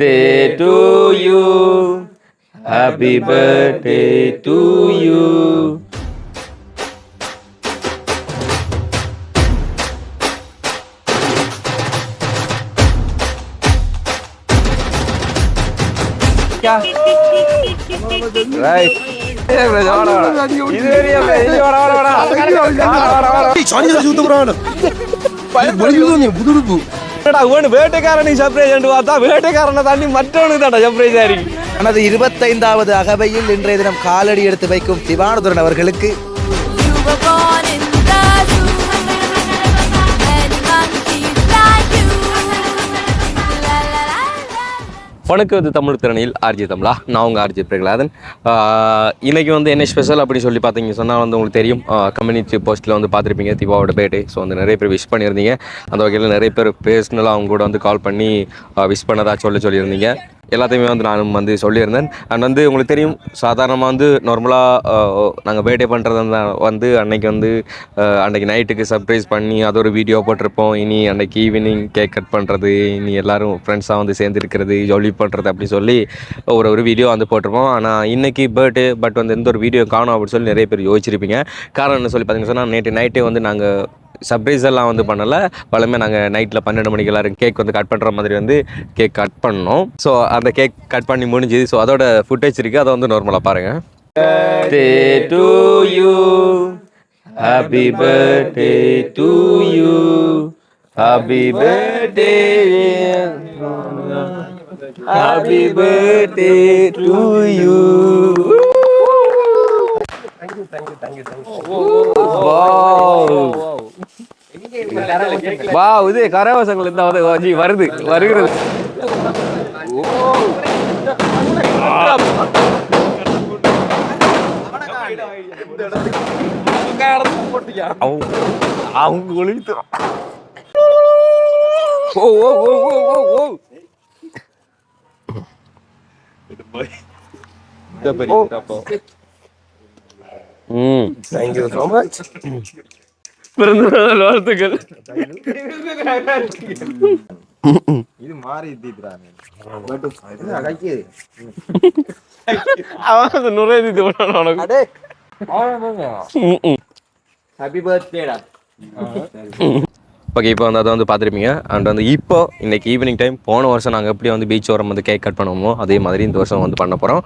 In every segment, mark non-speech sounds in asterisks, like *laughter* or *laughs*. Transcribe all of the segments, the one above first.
birthday to you. Happy birthday to you. Right. இது வரையும் இது வாடா, என்னடா இவனு வேட்டைக்காரனுக்கு சர்ப்ரைஸ் என்று பார்த்தா வேட்டைக்காரனை தாண்டி மற்றவனுக்கு தான்டா சர்ப்ரைஸ் ஆயிருக்கு தனது இருபத்தைந்தாவது அகவையில் இன்றைய தினம் காலடி எடுத்து வைக்கும் திவானதுரன் அவர்களுக்கு. வணக்கம் இது தமிழ் திறனில் ஆர்ஜி தமிழா. நான் உங்கள் ஆர்ஜி பிரகலாதன். இன்றைக்கி வந்து என்ன ஸ்பெஷல் அப்படி சொல்லி பார்த்தீங்க சொன்னால் வந்து உங்களுக்கு தெரியும். கம்யூனிட்டி போஸ்ட்டில் வந்து பார்த்துருப்பீங்க தீபாவோட பேட்டை ஸோ வந்து நிறைய பேர் விஷ் பண்ணியிருந்தீங்க. அந்த வகையில் நிறைய பேர் பேர்ஸ்னலாக அவங்க கூட வந்து கால் பண்ணி விஷ் பண்ணதா சொல்ல சொல்லியிருந்தீங்க. எல்லாத்தையுமே வந்து நானும் வந்து சொல்லியிருந்தேன். அண்ட் வந்து உங்களுக்கு தெரியும் சாதாரணமாக வந்து நார்மலாக நாங்கள் பேட்டே பண்ணுறது வந்து அன்னைக்கு வந்து அன்னைக்கு நைட்டுக்கு சர்ப்ரைஸ் பண்ணி அது ஒரு வீடியோ போட்டிருப்போம். இனி அன்னைக்கு ஈவினிங் கேக் கட் பண்ணுறது இனி எல்லோரும் ஃப்ரெண்ட்ஸாக வந்து சேர்ந்துருக்கிறது ஜொலி பண்ணுறது அப்படி சொல்லி ஒரு ஒரு வீடியோ வந்து போட்டிருப்போம். ஆனால் இன்றைக்கி பர்த்டே பட் வந்து எந்த ஒரு வீடியோ காணும் அப்படின்னு சொல்லி நிறைய பேர் யோசிச்சிருப்பீங்க. காரணம் என்ன சொல்லி பார்த்தீங்கன்னா சொன்னால் நேற்று நைட்டே வந்து நாங்கள் சர்ப்ரைஸ் எல்லாம் வந்து பண்ணலை. பழமே நாங்கள் நைட்டில் பன்னெண்டு மணிக்கு எல்லாரும் கேக் வந்து கட் பண்ணுற மாதிரி வந்து கேக் கட் பண்ணோம். ஸோ அந்த கேக் கட் பண்ணி முடிஞ்சுது ஸோ அதோட ஃபுட்டேஜ் இருக்குது அதை வந்து நார்மலாக பாருங்கள் birthday to you happy birthday to you happy birthday happy birthday to you வா இது கரவசங்கள் ஜி வருது வருகிறது அவங்க அவங்க ஒளித்துறோம் ஓ ஓ ஓ ஓ ஓ ஓ ம் தேங்க்யூ ஸோ மச் பிறந்த நாள் வாழ்த்துக்கள் இது மாறி தீத்துறாங்க பட் *laughs* அவன் இது பண்ணணும் உனக்கு ம், ம். ஹாப்பி பர்த்டேடா ஓகே இப்போ வந்து அதை வந்து பார்த்துருப்பீங்க. அண்ட் வந்து இப்போ இன்றைக்கி ஈவினிங் டைம் போன வருஷம் நாங்கள் எப்படி வந்து பீச் ஓரம் வந்து கேக் கட் பண்ணுவோமோ அதே மாதிரி இந்த வருஷம் வந்து பண்ண போகிறோம்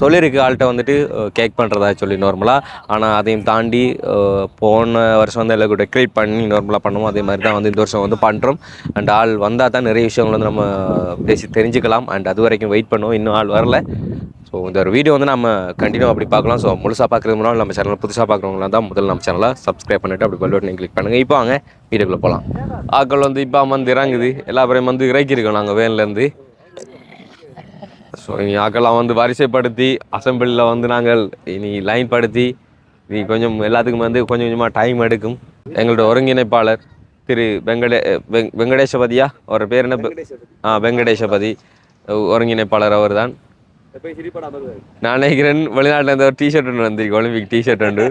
சொல்லியிருக்கு ஆள்கிட்ட வந்துட்டு கேக் பண்ணுறதா சொல்லி நார்மலாக ஆனால் அதையும் தாண்டி போன வருஷம் வந்து எல்லாம் டெக்கரேட் பண்ணி நார்மலாக பண்ணுவோம். அதே மாதிரி தான் வந்து இந்த வருஷம் வந்து பண்ணுறோம் அண்ட் ஆள் வந்தால் தான் நிறைய விஷயங்கள் வந்து நம்ம பேசி தெரிஞ்சுக்கலாம். அண்ட் அது வரைக்கும் வெயிட் பண்ணுவோம். இன்னும் ஆள் வரல. ஸோ இந்த ஒரு வீடியோ வந்து நம்ம கண்டினியூ அப்படி பார்க்கலாம். ஸோ முழுசாக பார்க்குறது முன்னாடி நம்ம சேனல் புதுசாக பார்க்குறவங்களாம் தான் முதல்ல நம்ம சேனலை சப்ஸ்கிரைப் பண்ணிட்டு அப்படி பெல் பட்டனை கிளிக் பண்ணுங்கள் இப்போ வாங்க வீடியோக்குள்ளே போகலாம் ஆக்கள் வந்து இப்போ வந்து இறங்குது. எல்லா பேரையும் வந்து இறக்கியிருக்கோம் நாங்கள் வேன்லேருந்து ஸோ இனி ஆக்கெல்லாம் வந்து வரிசைப்படுத்தி அசம்பிளியில் வந்து நாங்கள் இனி லைன் படுத்தி இனி கொஞ்சம் எல்லாத்துக்கும் வந்து கொஞ்சம் கொஞ்சமாக டைம் எடுக்கும். எங்களோட ஒருங்கிணைப்பாளர் திரு வெங்கடே வெங் வெங்கடேஷபதியா அவர் பேர் என்ன? பெ- ஆ வெங்கடேஷபதி ஒருங்கிணைப்பாளர் அவர் தான் நான் நினைக்கிறேன் வெளிநாட்டுல இருந்து ஒரு டிஷர்ட் ஒன்று வந்திருக்கு ஒலிம்பிக் டிஷர்ட் ஒன்று?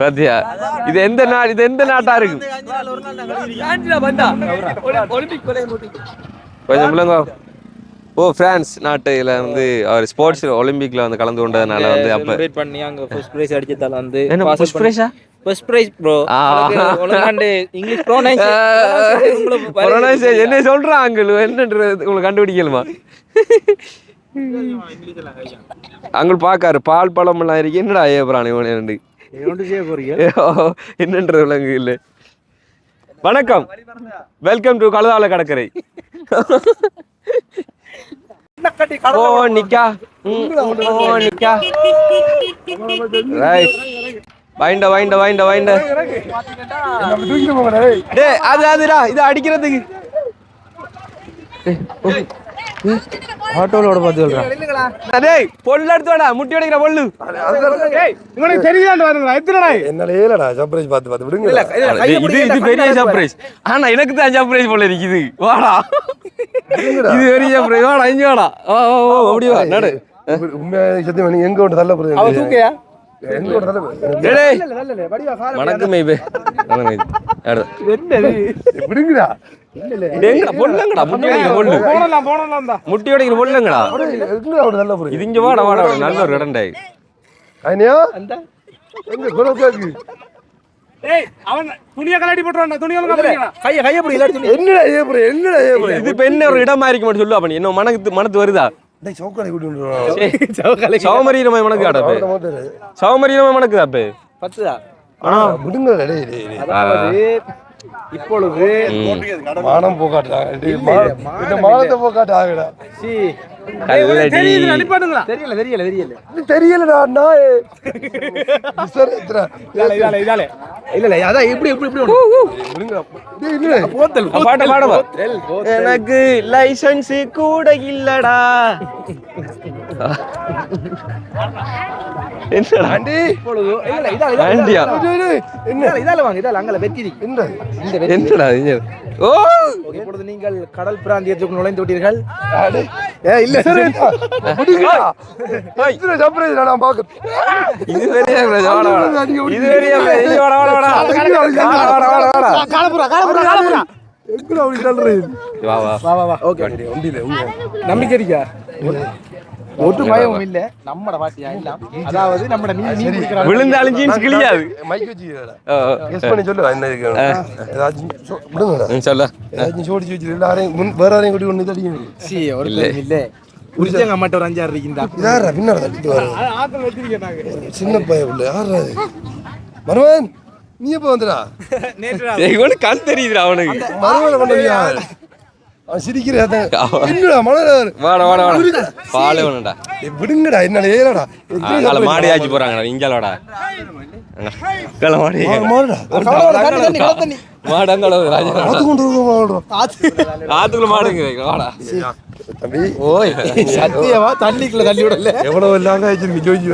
பாத்தியா? இது எந்த நாடு இது எந்த நாட்டா இருக்கு? கொஞ்சம் இல்லைங்க ஓ பிரான்ஸ் நாட்டுல வந்து அவர் ஸ்போர்ட்ஸ் ஒலிம்பிக்ல வந்து கலந்து கொண்டதுனால வந்து அப்ப பண்ணி அங்க ஃபர்ஸ்ட் பிரைஸ் அடிச்சதால வந்து என்ன ஃபர்ஸ்ட் பிரைஸா ஃபர்ஸ்ட் பிரைஸ் ப்ரோ. ஒழுங்காண்டு இங்கிலீஷ் Pronunciation, என்ன சொல்றான் அங்கிள். என்னன்றது உங்களுக்கு கண்டுபிடிக்கலுமா அங்கிள் பாக்காரு பால் பழம் எல்லாம் இருக்கு. என்னடா ஏப்ரான் இவன் என்னன்றது விலங்கு இல்லை. வணக்கம். வெல்கம் டு கழுதால கடற்கரை. ஓ நிக்கா. ஓ நிக்கா. ரைட் வைண்ட வைண்ட வைண்ட வைண்ட டேய். அது அதுடா இது அடிக்கிறதுக்கு. ஆட்டோலோட பார்த்து சொல்றேன். டேய் பொல்லு எடுத்துடா முட்டி அடிக்கிற பொல்லு. உங்களுக்கு தெரியாண்டு வருங்களா எத்தனை என்னால ஏலடா சர்ப்ரைஸ் பார்த்து பார்த்து விடுங்க. இது இது பெரிய சர்ப்ரைஸ் ஆனா எனக்கு தான் சர்ப்ரைஸ் போல இருக்குது வாடா. இது பெரிய சர்ப்ரைஸ் வாடா இங்க வாடா. ஓ ஓ ஓ அப்படி வா நடு. உண்மையா சத்தியம் நீ எங்க கொண்டு தள்ள போறது அவ தூக்கையா? வணக்கம் மைபே வணக்கம் மைபே. அடுத்து. விடுங்கடா. பொண்ணுங்கடா முட்டி அடிக்கிற பொண்ணு. போனலாம் போனலாம் தான். முட்டி அடிக்கிற பொண்ணுங்கடா. நல்ல புரியுது. இது இங்க வாடா வாடா வாடா. நல்ல ஒரு இடம்டா இது. ஐனியா எங்க குரல் கேக்கு ஏய் அவன் துணியை கலாடி போட்டுறான் துணியை கலாடிக்கிறான் கைய கைய பிடி இல்லாட்டி என்னடா ஏப்ரல் என்னடா ஏப்ரல் இது இப்ப என்ன ஒரு இடமா இருக்க மாட்டேன் சொல்லு அப்ப நீ என்ன மனக்கு மனத்து வருதா? டேய் சவுக்காலை கூட்டி மனக்கு ஆடா பத்துதா? விடுங்க டேய் டேய் டேய். இப்பொழுது மானம் போக்காட்டா இந்த மானத்தை போக்காட்ட ஆகடா. சி கல்லடி. தெரியல தெரியல தெரியல. தெரியலடா விசாரித்துறா. இதாலே இதாலே இல்ல இல்ல அதான் இப்படி எனக்கு லைசன்ஸ் கூட இல்லடா. நீங்கள் கடல் பிராந்தியத்துக்கு நுழைந்து விட்டீர்கள். இல்ல. இத்தனை surprise நான் பாக்க இது வாடா இது வேறையா இது வாடா வாடா வாடா. வாடா வாடா வாடா வாடா. காலப்புறா காலப்புறா காலப்புறா எங்கடா அப்படி சொல்றது வா வா. வா வா வா. ஓகே வண்டியில உங்க நம்பிக்கை இருக்கா ஒட்டு பயமும் இல்ல. நம்மட பாட்டியா இல்ல அதாவது நம்மட மீன் மீன் பிடிக்கிறாங்க விழுந்தாலும் ஜீன்ஸ் கிழியாது மைக் வச்சுக்கிறடா ஓ, ஓ. கெஸ் பண்ணி சொல்லு. என்ன இருக்கு ஏதாச்சும் சொ- விடுங்கடா. ம், சொல்லு. ஏதாச்சும் சோடிச்சு வச்சு எல்லாரையும் முன் வேற யாரையும் கூட்டி ஒன்று தடிங்க சி ஒரு இல்ல. இல்ல புரிஞ்சங்க அம்மாட்ட ஒரு அஞ்சாறு இருக்குதா யாரா பின்னாடி தட்டிட்டு வர சின்ன பையன் பிள்ளை யாரா அது மருவன் நீ எப்போ வந்துடா? இவனுக்கு கண் தெரியுதுடா அவனுக்கு. மருவனை கொண்டா அவன் சிரிக்கிற என்னடா மலர்? வாடா வாடா வாடா. பாலே வேணும்டா. விடுங்கடா என்ன ஏறடா. அங்கால மாடி ஆச்சு போறாங்கடா இங்காலோடா அங்கால மாடி. மாடுடா. தண்ணி மாடங்களோ ராஜா. பார்த்து கொண்டு வருவோம் ஆத்துக்குள்ள மாடுங்க வாடா. தம்பி. ஓய். சத்தியமா தண்ணிக்குள்ள தள்ளி விடல. எவ்வளவு இல்லாங்க வச்சிருக்கு ஜோதிச்சு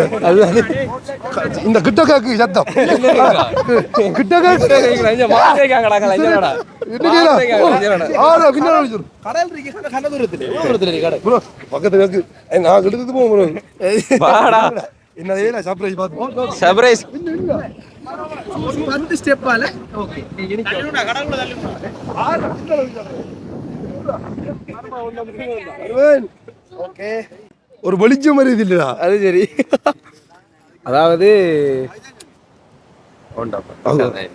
இந்த கிட்ட காக்கு சத்தம் கிட்ட காக்கு மாடு இருக்காங்கடா கலைஞரடா ஆறா பின்னாடி வச்சிரு கடல் இருக்கு கன தூரத்துல எவ்வளவு தூரத்துல இருக்கு கடல். ப்ரோ பக்கத்து நான் கிட்டது போவோம் ப்ரோ வாடா. என்ன ஏல சர்ப்ரைஸ் பார்த்து சர்ப்ரைஸ் பத்து ஸ்டெப்பால ஓகே ஓகே ஒரு வெளிச்சம் மாதிரி இது இல்லடா. அது சரி. அதாவது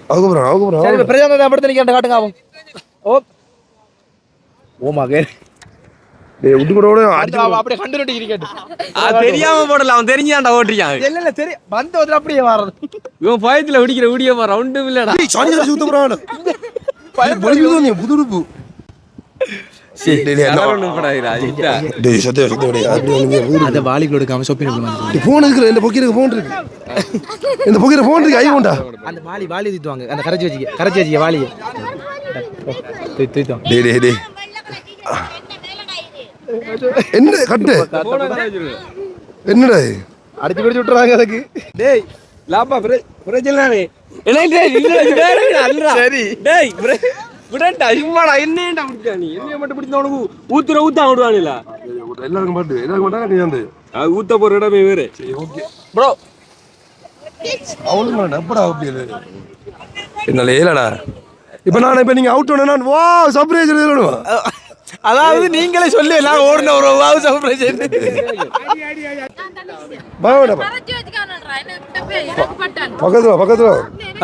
அதுக்கப்புறம் அதுக்கப்புறம் சரி இப்ப பிரஜாந்த படத்தை நீங்க காட்டுங்க ஆகும். ஓ. ஓ மகன் தெரியாம போடல அவன் தெரிஞ்சான்டா ஓட்டிருக்கான் இல்ல இல்ல சரி வந்த வந்து அப்படியே வர்றது. இவன் பயத்துல பிடிக்கிற வீடியோ பாரு ஒன்றும் இல்லடா. காசு ஊத்த போறான் வெளிச்சம் நீ புது உடுப்பு? டேய் டேய் யாரோ ஒண்ணும் படாதுடா, இல்ல. டேய் சத்தியம் சத்தியம் டேய் அப்படி வந்து அந்த வாலிக்குள்ள எடுக்காம ஷாப்பிங் பண்ணுவாங்க போன் இருக்கு இந்த பொக்கிருக்கு போன் இருக்கு. இந்த பொக்கிர போன் இருக்கு ஐ கொண்டா அந்த வாலி என்ன கட்டு. என்னடா? அடிச்சு பிடிச்சு விட்டுறாங்க அதுக்கு. டேய் லாப்பா பிர- பிரச்சனை. சரி. டேய், நீ? என்னைய மட்டும் பிடிச்சா உனக்கு ஊத்துற ஊத்த விடுவானுல எல்லாருக்கும் பாட்டு எல்லாருக்கும் பாட்டா நீ வந்து ஊத்த போற இடமே வேறு. ப்ரோ. டப்படா அப்படி என்னால ஏலடா இப்போ நான் இப்போ நீங்கள் அவுட் நான் வா சர்ப்ரைஸ் எழுதணும் அதாவது நீங்களே சொல்லி எல்லாம் ஓடின ஒரு வாவு சர்ப்ரைஸ் பயப்படா பக்கத்துல பக்கத்துல.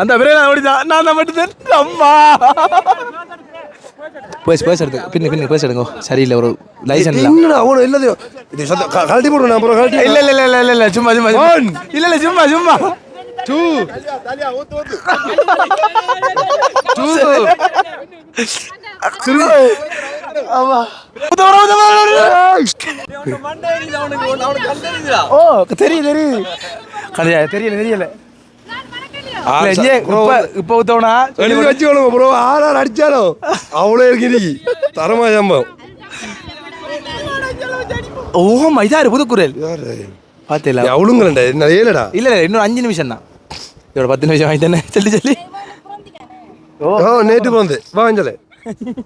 அந்த நான் ஓடிதான் நான் தான் மட்டும் தான் அம்மா. பேச பேச எடுத்து பின்ன பின்ன பேச எடுங்க. சரியில்லை ஒரு லைசன்ஸ் இல்ல. அவனு எல்லாத்தையும் இது. சத்த கழட்டி போடுறேன் நான் அப்புறம் கழட்டி இல்ல இல்ல இல்ல இல்ல இல்ல சும்மா சும்மா சும்மா. இல்ல இல்ல சும்மா சும்மா. டூ டூ *laughs* ஓ தெரியும் தெரியும் கிடையாது தெரியல தெரியல. இப்ப ஊத்தவனா? எழுதி வச்சுக்கணும் ப்ரோ ஆறார் அடிச்சாலும் அவ்வளோ இருக்கு நீ தரமா சம்பவம் ஓ மைதாரு புதுக்குரல். யாரு? பாத்தீங்களா அவளுங்களா ஏலடா இல்ல இல்ல இன்னும் அஞ்சு நிமிஷம் தான். இதோட பத்து நிமிஷம் வாங்கி தானே சொல்லி. சொல்லி ஓ. நேற்று வந்து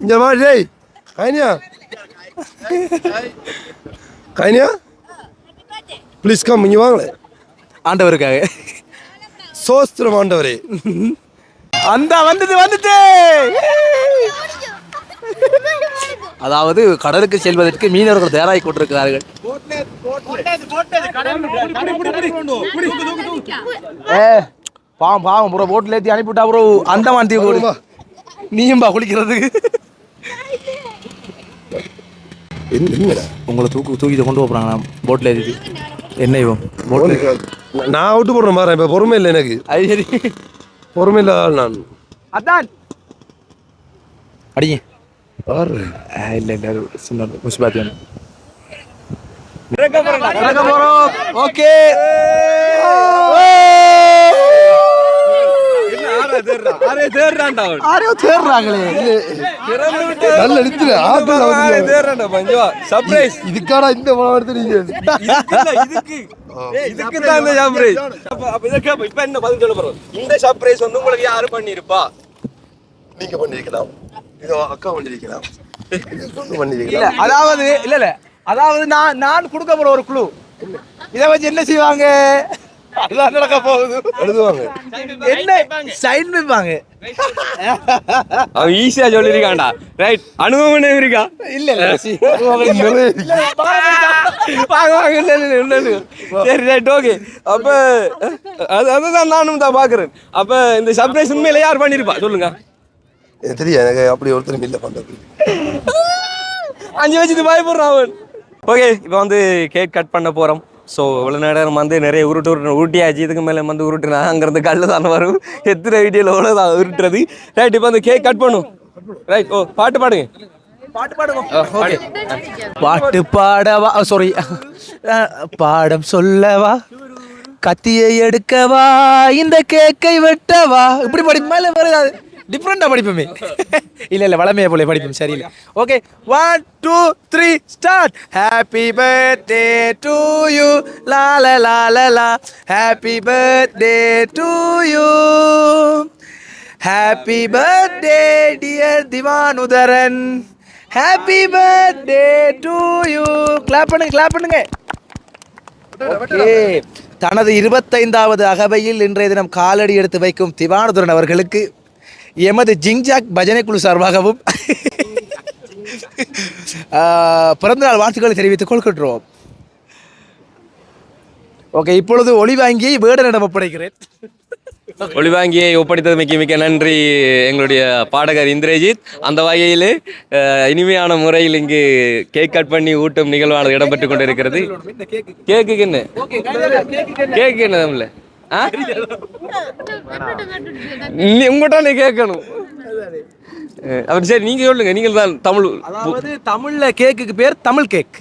இங்க வா டேய். கைனியா. கைனியா? ப்ளீஸ் கம் இங்கே வாங்களே. ஆண்டவருக்காக. சோஸ்திரம் ஆண்டவரே அந்த வந்தது வந்துட்டு. அதாவது கடலுக்கு செல்வதற்கு மீனவர்கள் தயாராகி கொண்டிருக்கிறார்கள். ஏ பாவம் பாவம் ப்ரோ போட்ல ஏற்றி அனுப்பிவிட்டா ப்ரோ. அந்தமான் தீவு போடு நீயும் பா குளிக்கிறதுக்கு. என்ன- என்னடா? உங்களை தூக்கு தூக்கிட்டு கொண்டு போகிறாங்க போட்டில் ஏற்றி என்ன இவன் நான் அவுட்டு போடுறேன் பாரு இப்போ பொறுமை இல்லை எனக்கு. அது சரி. பொறுமை இல்லாத ஆள் நான். அதான். அடிங்க. பாரு. இல்லை இல்லை சின்ன போகிறோம் ஓகே. ஆரோ தேடுறாங்களே நல்ல எடுத்துரு ஆட்கள் சர்ப்ரைஸ் இதுக்காடா இந்த படம் எடுத்து நீங்க இதுக்கு தான் இந்த சர்ப்ரைஸ் அப்ப அப்ப இதுக்கு அப்ப இப்ப என்ன பதில் சொல்ல போறோம் இந்த சர்ப்ரைஸ் வந்து உங்களுக்கு யாரு பண்ணிருப்பா நீங்க பண்ணிருக்கலாம் இதோ அக்கா பண்ணிருக்கலாம் பொண்ணு இல்ல பண்ணிருக்கலாம் அதாவது இல்ல இல்ல அதாவது நான் நான் கொடுக்க போற ஒரு குழு இதை வச்சு என்ன செய்வாங்க அதுதான் நடக்க போகுது. எழுதுவாங்க. என்ன? சைன் வைப்பாங்க. அவன் ஈஸியா சொல்லிருக்கான்டா ரைட் அனுபவம் இருக்கா? இல்ல இல்ல. *laughs* வாங்க வாங்க இல்ல இல்ல சரி ரைட் ஓகே அப்ப அது அதுதான் நானும் தான் பாக்குறேன் அப்ப இந்த சர்ப்ரைஸ் உண்மையில யார் பண்ணிருப்பா? சொல்லுங்க. எனக்கு தெரியும் எனக்கு அப்படி ஒருத்தரும் இல்லை பண்றது. அஞ்சு வச்சுட்டு பயப்படுறான் அவன். ஓகே இப்போ வந்து கேக் கட் பண்ண போகிறோம் ஸோ இவ்வளோ நேரம் வந்து நிறைய உருட்டு உருட்டு உருட்டியாச்சு இதுக்கு மேலே வந்து உருட்டுனா அங்கேருந்து கல்லு தானே வரும். எத்தனை வீடியோவில் எவ்வளோ தான் உருட்டுறது? ரைட் இப்போ வந்து கேக் கட் பண்ணும். ரைட் ஓ பாட்டு பாடுங்க. பாட்டு பாடுங்க. ஓகே பாட்டு பாடவா சாரி பாடம் சொல்லவா? கத்தியை எடுக்கவா? இந்த கேக்கை வெட்டவா? இப்படி படி மேலே வருது. டிஃப்ரெண்டாக படிப்போமே. *laughs* இல்லை இல்லை வளமையை போல படிப்போம். சரியில்லை. Okay one two three start happy birthday to you லால லால லா happy birthday to you happy birthday dear Thivanutharan happy birthday to you clap பண்ணுங்க கிளாப் பண்ணுங்க. ஓகே தனது இருபத்தைந்தாவது அகவையில் இன்றைய தினம் காலடி எடுத்து வைக்கும் திவானுதரன் அவர்களுக்கு எமது ஜிங்ஜாக் பஜனை குழு சார்பாகவும் பிறந்தநாள் வாழ்த்துக்களை தெரிவித்துக் கொள்கின்றோம். ஓகே இப்பொழுது ஒளி வாங்கி வேடனிடம் ஒப்படைக்கிறேன். ஒளிவாங்கியை ஒப்படைத்தது மிக்க மிக்க நன்றி எங்களுடைய பாடகர் இந்திரஜித். அந்த வகையில் இனிமையான முறையில் இங்கு கேக் கட் பண்ணி ஊட்டும் நிகழ்வானது இடம்பெற்று கொண்டிருக்கிறது. கேக்குக்கு என்ன? கேக்கு என்ன? நீ உங்கள்கிட்ட நீ கேட்கணும். அப்படி சரி நீங்க சொல்லுங்க நீங்கள் தான் தமிழ் அதாவது தமிழ்ல கேக்குக்கு பேர் தமிழ் கேக்.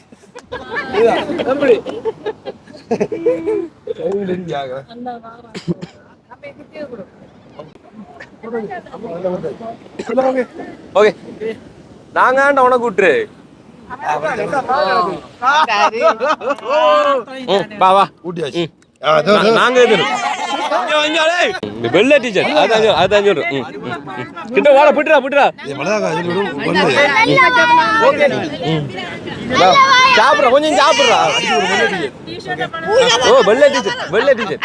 ஓகே. நாங்க ஆண்ட உனக்கு விட்டுரு வா வா. ஊட்டியாச்சு நாங்க வெள்ளை டீச்சர் அதான் அதான் சொல்றேன். கிட்ட வாட புட்டுறா புட்டுறா சாப்பிட்றா கொஞ்சம் சாப்பிட்றா. ஓ வெள்ளை டீச்சர் வெள்ளை டீச்சர்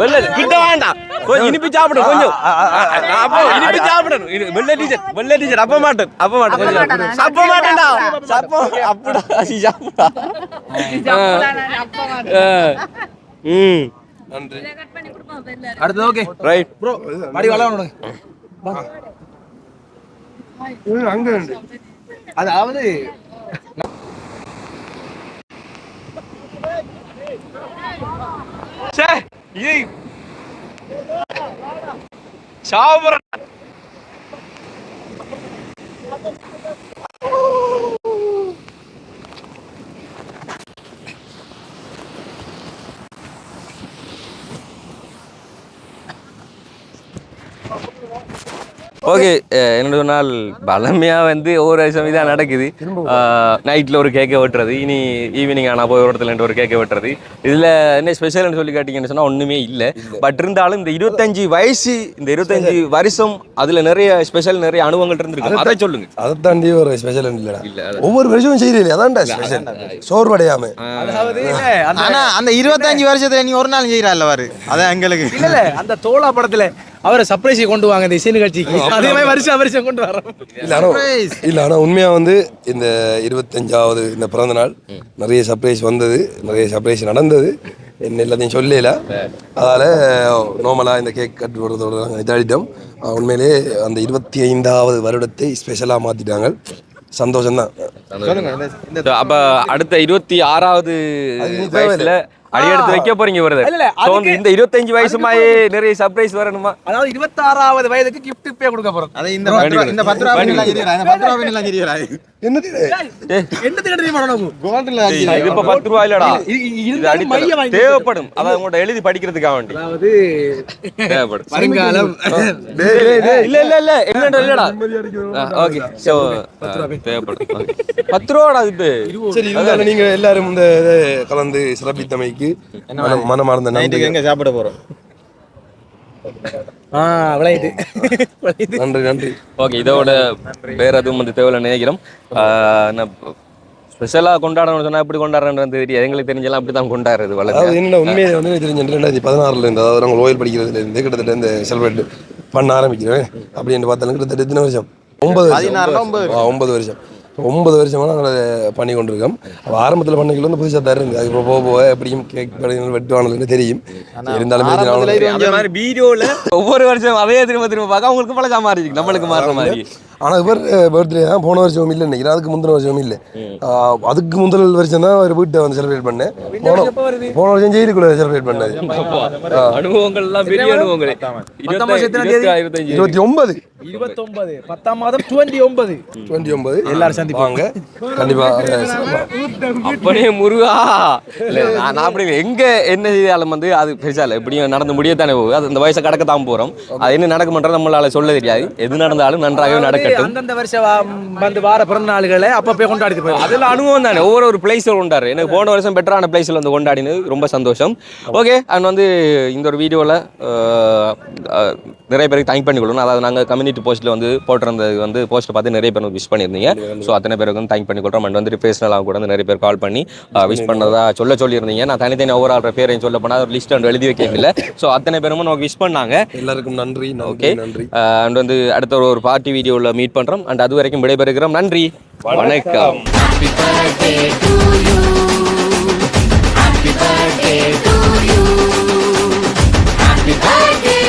வெள்ளை கிட்ட வேண்டாம் கொஞ்சம் இனிப்பு சாப்பிடு கொஞ்சம். அப்போ இனிப்பு சாப்பிடணும். வெள்ளை டீச்சர் வெள்ளை டீச்சர் அப்ப மாட்டேன் அப்ப மாட்டேன் கொஞ்சம். சாப்பிடு. சாப்பிட. மாட்டேன்டா சாப்ப சாப்பிடா. ம். நன்றி. அடுத்தது ஓகே ரைட் ப்ரோ மடி வளரணும் அங்க. அதாவது சே இது சாப்பிட்றேன் ஓகே என்னோட சொன்னால் பலமையாக வந்து ஒவ்வொரு வருஷம் இதாக நடக்குது. நைட்டில் ஒரு கேக்கை வெட்டுறது இனி ஈவினிங் ஆனால் போய் ஒரு இடத்துல ஒரு கேக்கை வெட்டுறது. இதில் என்ன ஸ்பெஷல்னு சொல்லி கேட்டிங்கன்னு சொன்னால் ஒன்றுமே இல்லை. பட் இருந்தாலும் இந்த இருபத்தஞ்சி வயசு இந்த இருபத்தஞ்சி வருஷம் அதில் நிறைய ஸ்பெஷல் நிறைய அனுபவங்கள் இருந்திருக்கு. அதை சொல்லுங்க. அதை தாண்டி ஒரு ஸ்பெஷல் இல்லடா. இல்ல, ஒவ்வொரு வருஷமும் செய்யறீங்க அதான்டா ஸ்பெஷல் சோர்வடையாம. அதாவது இல்ல, அந்த ஆனா அந்த இருபத்தஞ்சு வருஷத்துல நீ ஒரு நாள் செய்யறாள் பாரு. அதான் எங்களுக்கு. இல்ல இல்ல அந்த தோலா படத்துல அவரை சர்ப்ரைஸ் கொண்டு வாங்க இந்த இசை நிகழ்ச்சிக்கு. *laughs* அதே மாதிரி வருஷம் வருஷம் கொண்டு வரோம். இல்ல ஆனா இல்ல உண்மையா வந்து இந்த இருபத்தஞ்சாவது இந்த பிறந்த நாள் நிறைய சர்ப்ரைஸ் வந்தது நிறைய சர்ப்ரைஸ் நடந்தது. என்ன எல்லாத்தையும் சொல்லல. அதால நார்மலா இந்த கேக் கட் போடுறதோட நாங்கள் இதாடிட்டோம் உண்மையிலே அந்த இருபத்தி ஐந்தாவது வருடத்தை ஸ்பெஷலா மாத்திட்டாங்க. சந்தோஷம்தான். அப்ப அடுத்த இருபத்தி ஆறாவது அது வயசுல அடியெடுத்து வைக்க போறீங்க வருது இல்ல, இந்த இருபத்தஞ்சு வயசுமாயே நிறைய சர்ப்ரைஸ் வரணுமா? அதாவது இருபத்தாறாவது வயதுக்கு gift பே கொடுக்க போறோம். அது இந்த பத்து ரூபாய் தேவைப்படும். உங்கள்ட்ட எழுதி படிக்கிறதுக்காக வேண்டி. அதாவது தேவைப்படும். வருங்காலம். இல்ல இல்ல இல்ல. என்னடா இல்லடா. ஓகே. சோ தேவைப்படும். Okay. பத்து ரூபாடா இது? சரி இருந்தாலும் நீங்க எல்லாரும் இந்த இதை கலந்து சிறப்பித்தமைக்கு மனம் மனமார்ந்த நன்றி எங்க சாப்பிட போறோம்? விளையுது. நன்றி நன்றி. ஓகே இதோட வேற எதுவும் வந்து தேவையில்ல நினைக்கிறோம். ஸ்பெஷலாக கொண்டாடணும்னு சொன்னா எப்படி கொண்டாடுறன்றது தெரியாது. எங்களுக்கு தெரிஞ்செல்லாம் அப்படி தான் கொண்டாடுறது வளர்ந்து என்ன உண்மையை வந்து தெரிஞ்ச ரெண்டாயிரத்தி பதினாறுல இருந்து அதாவது நாங்கள் ஓயில் படிக்கிறதுல இருந்து கிட்டத்தட்ட இந்த செலிப்ரேட் பண்ண ஆரம்பிக்கிறேன் அப்படின்னு பார்த்தாலும் கிட்டத்தட்ட எத்தனை வருஷம்? ஒன்பது வருஷம். ஒன்பது வருஷம். ஒன்பது வருஷமா நாங்கள் அதை பண்ணி கொண்டிருக்கோம். அப்போ ஆரம்பத்தில் பண்ணைகள் வந்து புதுசாக தான் இருந்து அதுக்கப்புறம் போக போக எப்படியும் கேக் வெட்டுவானதுன்னு தெரியும். இருந்தாலும் வீடியோல *laughs* ஒவ்வொரு வருஷம் அதே திரும்ப திரும்ப பார்க்க அவங்களுக்கு பழக்க மாதிரி இருக்கு நம்மளுக்கு மாறுற மாதிரி. ஆனால் இவர் பர்த்டே தான். போன வருஷம் இல்லை நினைக்கிறேன் அதுக்கு முந்தின வருஷம் இல்லை. அதுக்கு முந்தின வருஷம் தான் ஒரு வீட்டை வந்து செலிப்ரேட் பண்ணேன். போன போன வருஷம் ஜெயிலுக்குள்ள செலிப்ரேட் பண்ணது அனுபவங்கள் எல்லாம் பெரிய அனுபவங்களே. இருபத்தி ஒன்பது. இருபத்தொன்பது. பத்தாம் மாதம் டுவெண்ட்டி ஒன்பது டுவெண்ட்டி ஒன்பது எல்லாரும் அப்படியே முருகா. இல்ல நான் அப்படி. எங்க என்ன செய்தாலும் வந்து அது பெருசா இல்லை. எப்படியும் நடந்து முடியத்தானே போகுது. அது அந்த வயசை கடக்கத்தான் போறோம். அது என்ன நடக்கும்ன்றது நம்மளால சொல்ல தெரியாது. எது நடந்தாலும் நன்றாகவே நடக்கட்டும். அந்தந்த வருஷம் வந்து வார பிறந்த நாளுகளை அப்பப்போ கொண்டாடி அதெல்லாம் அனுபவம் தானே. ஒவ்வொரு ஒரு பிளேஸில் கொண்டாரு எனக்கு போன வருஷம் பெட்டரான பிளேஸில் வந்து கொண்டாடினது ரொம்ப சந்தோஷம். ஓகே. அண்ட் வந்து இந்த ஒரு வீடியோவில் நிறைய பேருக்கு தேங்க் பண்ணிக்கொள்ளணும். அதாவது நாங்கள் கம்யூனிட்டி போஸ்ட்டில் வந்து போட்டிருந்தது வந்து போஸ்ட்டை பார்த்து நிறைய பேர் விஷ் பண்ணியிருந்தீங்க. ஸோ அத்தனை பேருக்கு வந்து தேங்க் பண்ணிக்கொள்கிறோம் அண்ட் வந்துட்டு பேசினலாம் கூட வந்து நிறைய பேர் கால் பண்ணி விஷ் பண்ணதா சொல்ல சொல்லியிருந்தீங்க. நான் தனித்தனி ஒவ்வொரு ஆள் பேரையும் சொல்ல போனால் ஒரு லிஸ்ட் வந்து எழுதி வைக்கவில்லை. ஸோ அத்தனை பேரும் நமக்கு விஷ் பண்ணாங்க. எல்லாருக்கும் நன்றி ஓகே நன்றி. நன்றி அண்ட் வந்து அடுத்த ஒரு ஒரு பார்ட்டி வீடியோவில் மீட் பண்ணுறோம் அண்ட் அது வரைக்கும் விடைபெறுகிறோம். நன்றி. வணக்கம். Happy birthday to you. Happy birthday to you. Happy birthday,